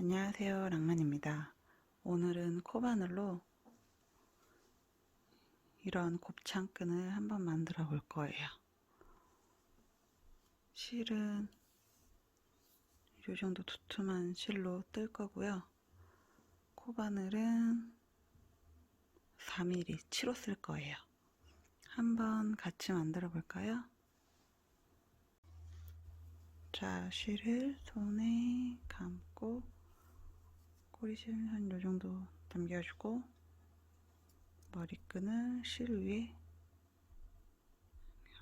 안녕하세요 랑만입니다. 오늘은 코바늘로 이런 곱창끈을 한번 만들어 볼 거예요. 실은 이 정도 두툼한 실로 뜰 거고요. 코바늘은 4mm 치로 쓸 거예요. 한번 같이 만들어 볼까요? 자, 실을 손에 감고 꼬리실 한 요정도 당겨주고 머리끈을 실 위에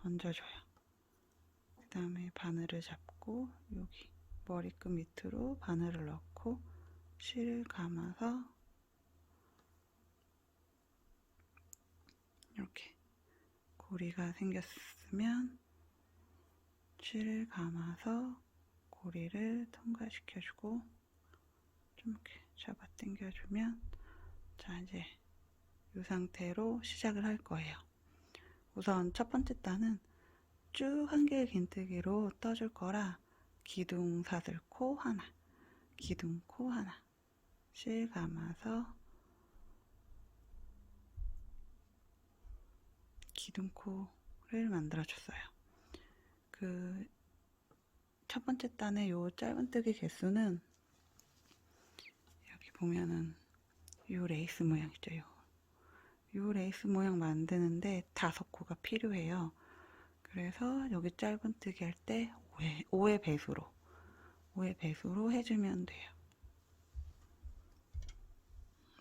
얹어줘요. 그 다음에 바늘을 잡고 여기 머리끈 밑으로 바늘을 넣고 실을 감아서 이렇게 고리가 생겼으면 실을 감아서 고리를 통과시켜주고 좀 이렇게 잡아 당겨주면 자 이제 이 상태로 시작을 할 거예요. 우선 첫 번째 단은 쭉 한 개의 긴뜨기로 떠줄 거라 기둥 사슬 코 하나, 기둥 코 하나, 실 감아서 기둥 코를 만들어 줬어요. 그 첫 번째 단의 요 짧은뜨기 개수는 보면은 요 레이스 모양 있죠. 요, 요 레이스 모양 만드는데 다섯 코가 필요해요. 그래서 여기 짧은뜨기 할 때 5의, 5의 배수로 5의 배수로 해주면 돼요.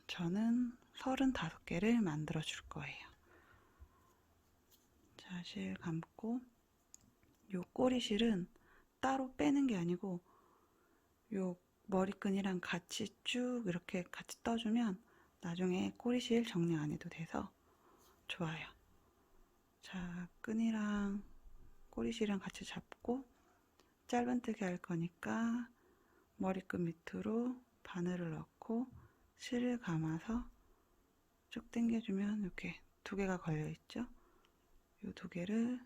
저는 35개를 만들어 줄 거예요. 자, 실 감고 요 꼬리실은 따로 빼는 게 아니고 요 머리끈이랑 같이 쭉 이렇게 같이 떠주면 나중에 꼬리실 정리 안 해도 돼서 좋아요. 자, 끈이랑 꼬리실이랑 같이 잡고 짧은뜨기 할 거니까 머리끈 밑으로 바늘을 넣고 실을 감아서 쭉 당겨주면 이렇게 두 개가 걸려 있죠. 이 두 개를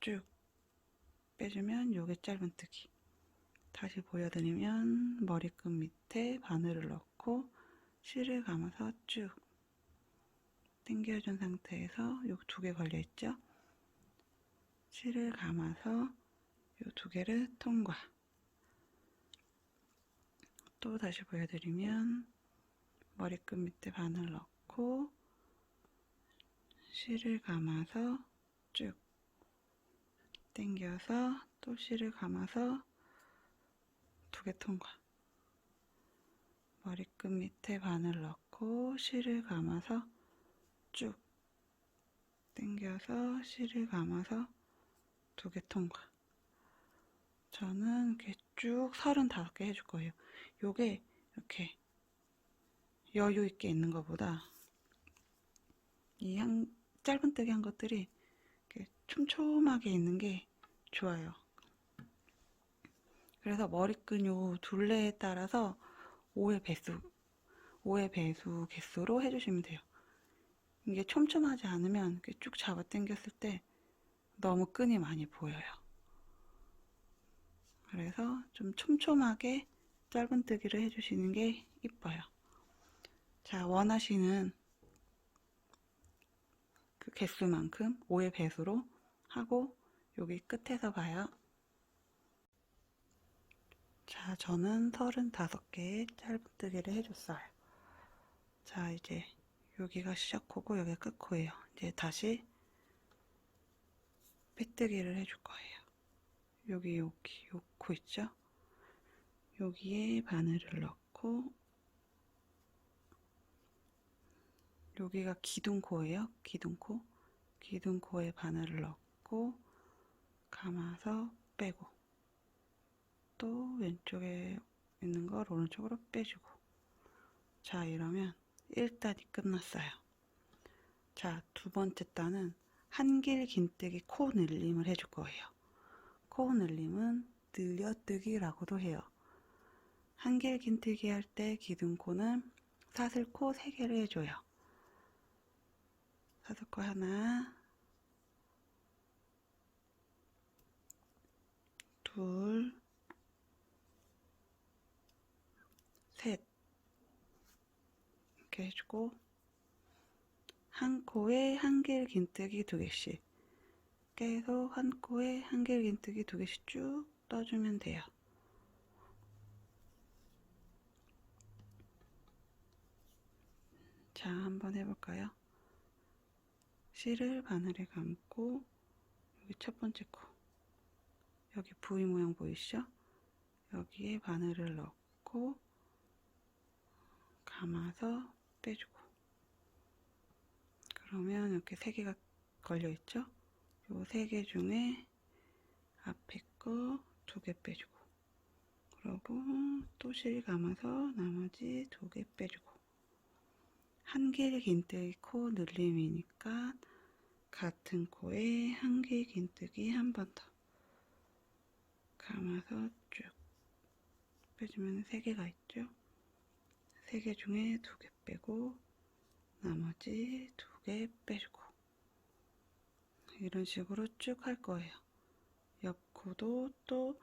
쭉 빼주면 요게 짧은뜨기 다시 보여드리면 머리끈 밑에 바늘을 넣고 실을 감아서 쭉 당겨준 상태에서 요 두 개 걸려있죠? 실을 감아서 요 두 개를 통과. 또 다시 보여드리면 머리끈 밑에 바늘 넣고 실을 감아서 쭉 당겨서 또 실을 감아서 두 개 통과 머리끝 밑에 바늘 넣고 실을 감아서 쭉 당겨서 실을 감아서 두 개 통과 저는 이렇게 쭉 35개 해줄 거예요. 요게 이렇게 여유 있게 있는 것보다 이 한, 짧은뜨기 한 것들이 이렇게 촘촘하게 있는 게 좋아요. 그래서 머리끈 요 둘레에 따라서 5의 배수, 5의 배수 개수로 해주시면 돼요. 이게 촘촘하지 않으면 쭉 잡아 당겼을 때 너무 끈이 많이 보여요. 그래서 좀 촘촘하게 짧은뜨기를 해주시는 게 이뻐요. 자, 원하시는 그 개수만큼 5의 배수로 하고 여기 끝에서 봐요. 자, 저는 35개의 짧은뜨기를 해줬어요. 자, 이제 여기가 시작코고 여기가 끝코예요. 이제 다시 빼뜨기를 해줄 거예요. 여기, 여기, 요 코 있죠? 여기에 바늘을 넣고 여기가 기둥코예요. 기둥코. 기둥코에 바늘을 넣고 감아서 빼고 또 왼쪽에 있는 걸 오른쪽으로 빼주고 자 이러면 1단이 끝났어요. 자 두 번째 단은 한길 긴뜨기 코 늘림을 해줄 거예요. 코 늘림은 늘려뜨기라고도 해요. 한길 긴뜨기 할 때 기둥코는 사슬코 3개를 해줘요. 사슬코 하나, 둘, 이렇게 해주고 한 코에 한길 긴뜨기 두 개씩 계속 한 코에 한길 긴뜨기 두 개씩 쭉 떠주면 돼요. 자, 한번 해볼까요? 실을 바늘에 감고 여기 첫 번째 코 여기 V 모양 보이시죠? 여기에 바늘을 넣고 감아서 빼주고 그러면 이렇게 세 개가 걸려 있죠? 요 세 개 중에 앞에 거 두 개 빼주고 그러고 또 실 감아서 나머지 두 개 빼주고 한길 긴뜨기 코 늘림이니까 같은 코에 한길 긴뜨기 한 번 더 감아서 쭉 빼주면 세 개가 있죠? 세 개 중에 두 개 빼고 나머지 두 개 빼주고. 이런 식으로 쭉 할 거예요. 옆 코도 또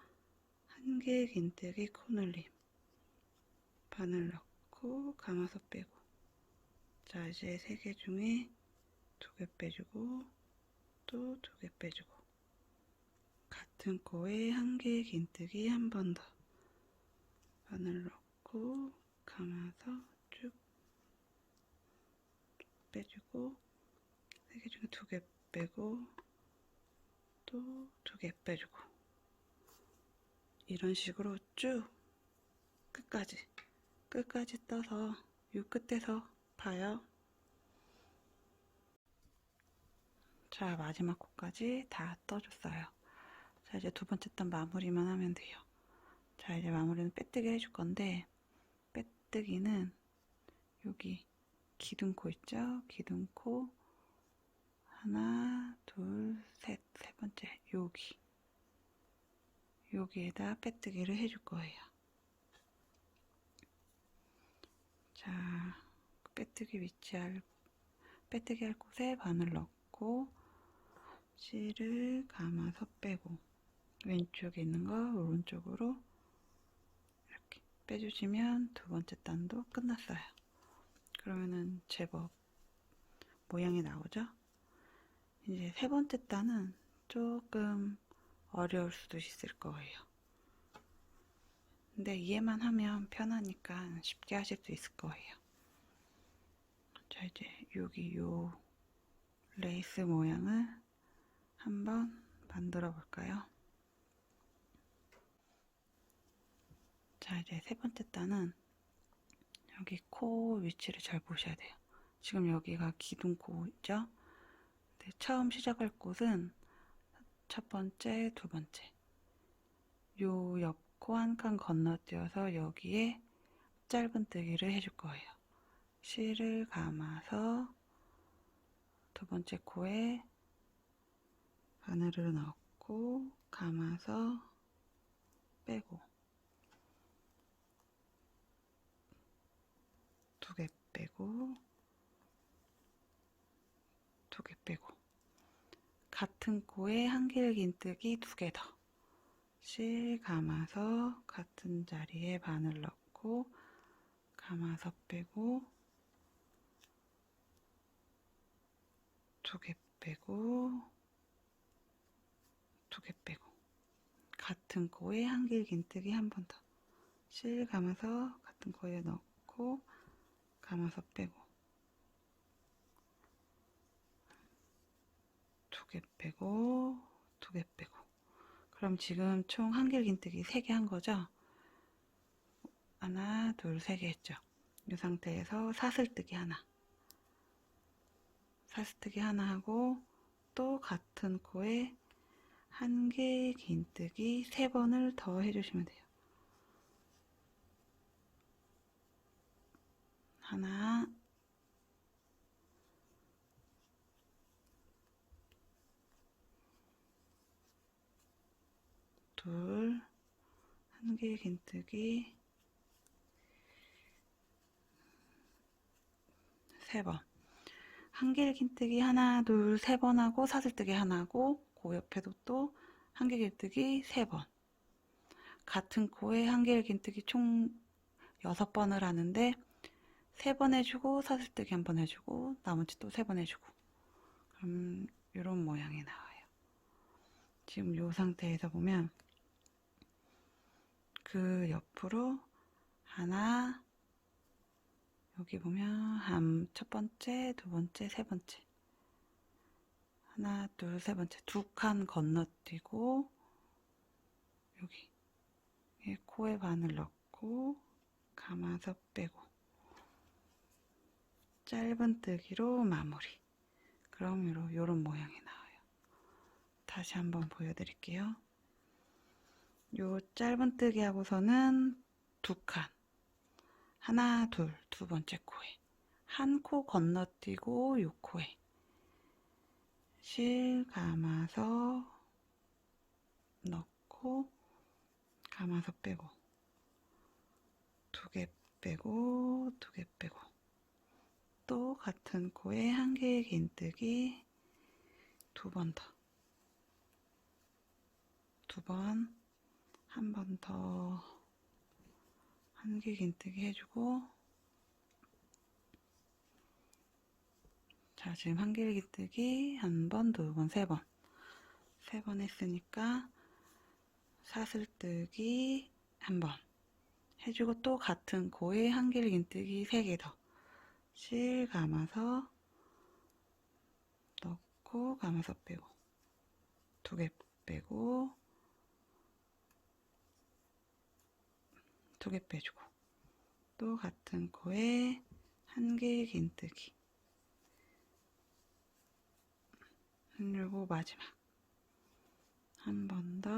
한 개 긴뜨기 코 늘림. 바늘 넣고 감아서 빼고. 자 이제 세 개 중에 두 개 빼주고 또 두 개 빼주고. 같은 코에 한 개 긴뜨기 한 번 더. 바늘 넣고 감아서 쭉 빼주고 세 개 중에 두 개 빼고 또 두 개 빼주고 이런 식으로 쭉 끝까지 끝까지 떠서 요 끝에서 봐요. 자 마지막 코까지 다 떠줬어요. 자 이제 두 번째 단 마무리만 하면 돼요. 자 이제 마무리는 빼뜨기 해줄 건데 빼뜨기는 여기 기둥코 있죠? 기둥코 하나 둘 셋 세 번째 여기 여기에다 빼뜨기를 해줄 거예요. 자 빼뜨기 위치할 빼뜨기 할 곳에 바늘 넣고 실을 감아서 빼고 왼쪽에 있는 거 오른쪽으로 빼주시면 두 번째 단도 끝났어요. 그러면은 제법 모양이 나오죠? 이제 세 번째 단은 조금 어려울 수도 있을 거예요. 근데 이해만 하면 편하니까 쉽게 하실 수 있을 거예요. 자, 이제 여기 요 레이스 모양을 한번 만들어 볼까요? 자, 이제 세 번째 단은 여기 코 위치를 잘 보셔야 돼요. 지금 여기가 기둥코죠? 네, 처음 시작할 곳은 첫 번째, 두 번째. 요 옆 코 한 칸 건너뛰어서 여기에 짧은뜨기를 해줄 거예요. 실을 감아서 두 번째 코에 바늘을 넣고 감아서 빼고 두 개 빼고 두 개 빼고 같은 코에 한길 긴뜨기 두 개 더. 실 감아서 같은 자리에 바늘 넣고 감아서 빼고 두 개 빼고 두 개 빼고 같은 코에 한길 긴뜨기 한 번 더. 실 감아서 같은 코에 넣고 감아서 빼고 두 개 빼고 두 개 빼고 그럼 지금 총 한길 긴뜨기 3개 한 거죠? 하나, 둘, 세 개 했죠? 이 상태에서 사슬뜨기 하나 사슬뜨기 하나 하고 또 같은 코에 한길 긴뜨기 3번을 더 해주시면 돼요. 하나 둘, 한길 긴뜨기, 세 번. 한길 긴뜨기 하나, 둘, 세 번 하고 사슬뜨기 하나 하고 그 옆에도 또 한길 긴뜨기 세 번. 같은 코에 한길 긴뜨기 총 여섯 번을 하는데 세 번 해주고 사슬뜨기 한 번 해주고 나머지 또 세 번 해주고. 그럼 이런 모양이 나와요. 지금 이 상태에서 보면 그 옆으로 하나 여기 보면 한 첫 번째, 두 번째, 세 번째. 하나, 둘, 세 번째. 두 칸 건너뛰고 여기. 이 코에 바늘 넣고 감아서 빼고 짧은 뜨기로 마무리. 그럼 요런, 요런 모양이 나와요. 다시 한번 보여드릴게요. 요 짧은 뜨기 하고서는 두 칸. 하나 둘 두 번째 코에. 한 코 건너뛰고 요 코에. 실 감아서 넣고 감아서 빼고. 두 개 빼고 두 개 빼고 또 같은 코에 한 개의 긴뜨기 두 번 더. 두 번 한 번 더 한 개 긴뜨기 해주고 자 지금 한 개 긴뜨기 한 번, 두 번, 세 번. 세 번 했으니까 사슬뜨기 한 번. 해주고 또 같은 코에 한 개를 긴뜨기 세개더 실 감아서 넣고 감아서 빼고 두 개 빼고 두 개 빼주고 또 같은 코에 한 개 긴뜨기. 그리고 마지막. 한 번 더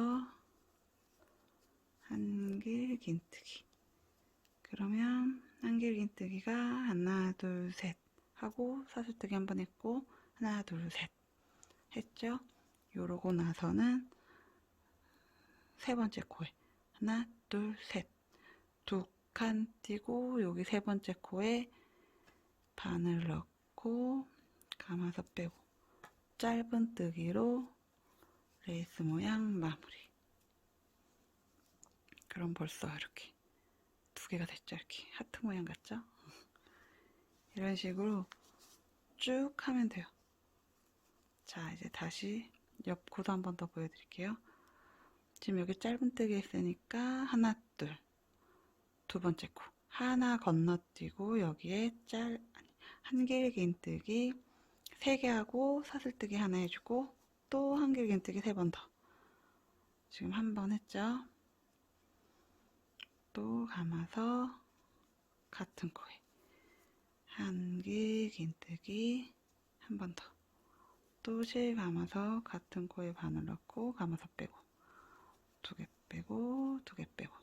한길 긴뜨기. 그러면 한길 긴뜨기가 하나 둘 셋 하고 사슬뜨기 한 번 했고 하나 둘 셋 했죠? 요러고 나서는 세 번째 코에 하나 둘 셋 두 칸 띄고 여기 세 번째 코에 바늘 넣고 감아서 빼고 짧은 뜨기로 레이스 모양 마무리. 그럼 벌써 이렇게 두 개가 됐죠 이렇게. 하트 모양 같죠? 이런 식으로 쭉 하면 돼요. 자 이제 다시 옆 코도 한 번 더 보여드릴게요. 지금 여기 짧은 뜨기 했으니까 하나 둘. 두 번째 코. 하나 건너뛰고 여기에 짤한 개의 긴뜨기 세 개 하고 사슬뜨기 하나 해주고 또한 개의 긴뜨기 세 번 더. 지금 한 번 했죠 또 감아서 같은 코에 한개 긴뜨기 한 번 더. 또 실 감아서 같은 코에 바늘 넣고 감아서 빼고. 두 개 빼고 두 개 빼고.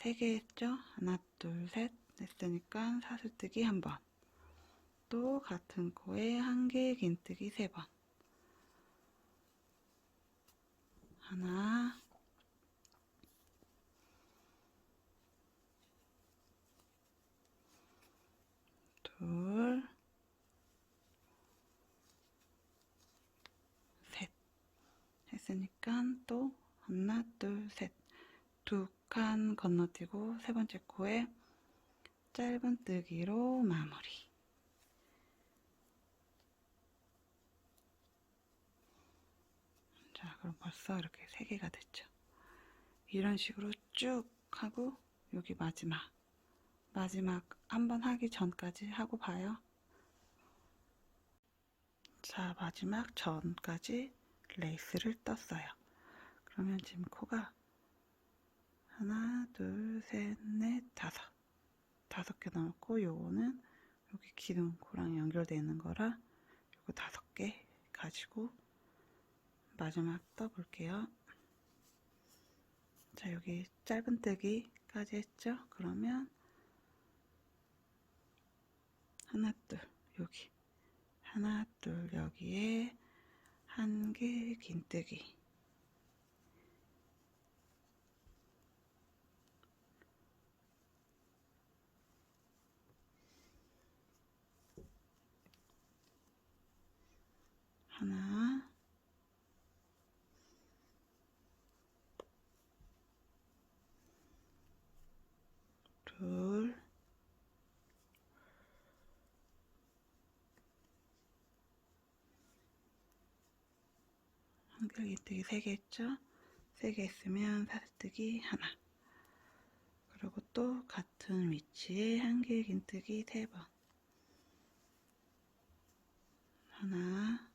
세 개 했죠? 하나 둘 셋 했으니까 사슬뜨기 한 번. 또 같은 코에 한 개 긴뜨기 세 번. 하나 둘, 셋 했으니까 또 하나, 둘, 셋. 두 칸 건너뛰고 세 번째 코에 짧은 뜨기로 마무리. 자 그럼 벌써 이렇게 세 개가 됐죠. 이런 식으로 쭉 하고 여기 마지막. 마지막 한번 하기 전까지 하고 봐요. 자, 마지막 전까지 레이스를 떴어요. 그러면 지금 코가 하나, 둘, 셋, 넷, 다섯. 다섯 개 남았고, 요거는 여기 기둥 코랑 연결되어 있는 거라 요거 다섯 개 가지고 마지막 떠볼게요. 자, 여기 짧은 뜨기까지 했죠? 그러면 하나 둘 여기 하나 둘 여기에 한개 긴뜨기. 하나. 둘 한길긴뜨기 3개 했죠? 3개 했으면 사슬뜨기 하나. 그리고 또 같은 위치에 한길긴뜨기 3번. 하나,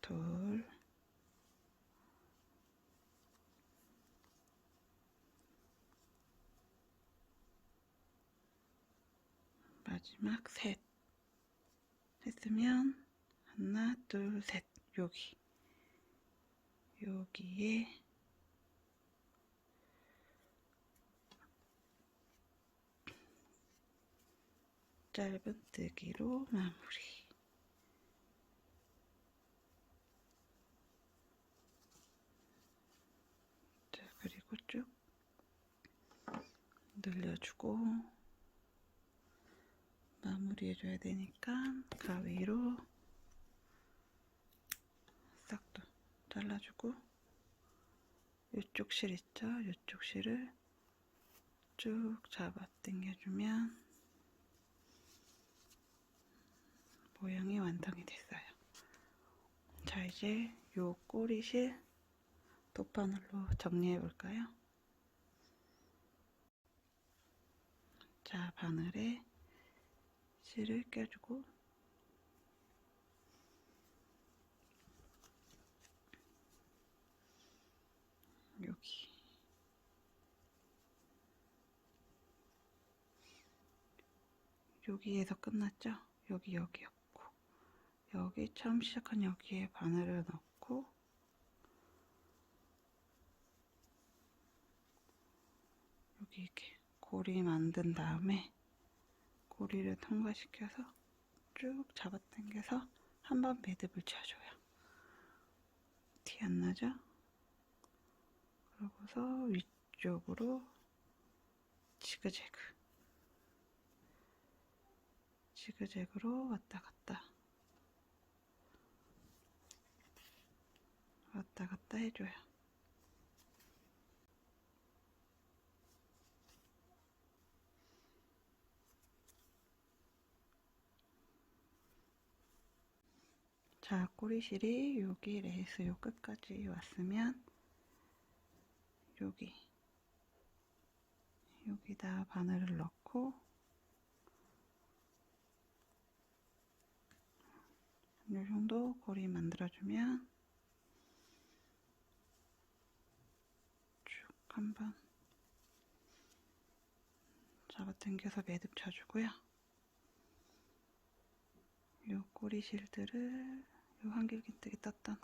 둘, 마지막 셋 했으면 하나, 둘, 셋. 여기. 여기에 짧은 뜨기로 마무리. 자 그리고 쭉 늘려주고 마무리해줘야 되니까 가위로 싹도 잘라주고 이쪽 실 있죠? 이쪽 실을 쭉 잡아 당겨주면 모양이 완성이 됐어요. 자 이제 요 꼬리실 돗바늘로 정리해 볼까요? 자 바늘에 실을 껴주고 여기 여기에서 끝났죠? 여기 여기였고 여기 처음 시작한 여기에 바늘을 넣고 여기 이렇게 고리 만든 다음에 고리를 통과시켜서 쭉 잡아당겨서 한 번 매듭을 쳐줘요. 티 안 나죠? 그러고서 위쪽으로 지그재그 지그재그로 왔다 갔다 왔다 갔다 해줘요. 자, 꼬리실이 여기 레이스 요 끝까지 왔으면 여기 여기다 바늘을 넣고 이 정도 고리 만들어주면 쭉 한번 잡아당겨서 매듭 쳐주고요. 요 꼬리실들을 요 한길긴뜨기 떴던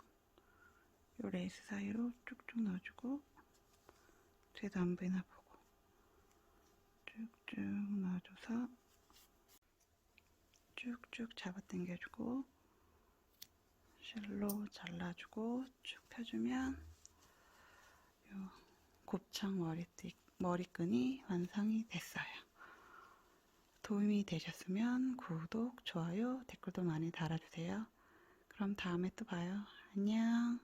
요 레이스 사이로 쭉쭉 넣어주고 뒤에도 안 보이나 보고 쭉쭉 넣어줘서 쭉쭉 잡아당겨주고 실로 잘라주고 쭉 펴주면 요 곱창 머리띠, 머리끈이 완성이 됐어요. 도움이 되셨으면 구독, 좋아요, 댓글도 많이 달아주세요. 그럼 다음에 또 봐요. 안녕.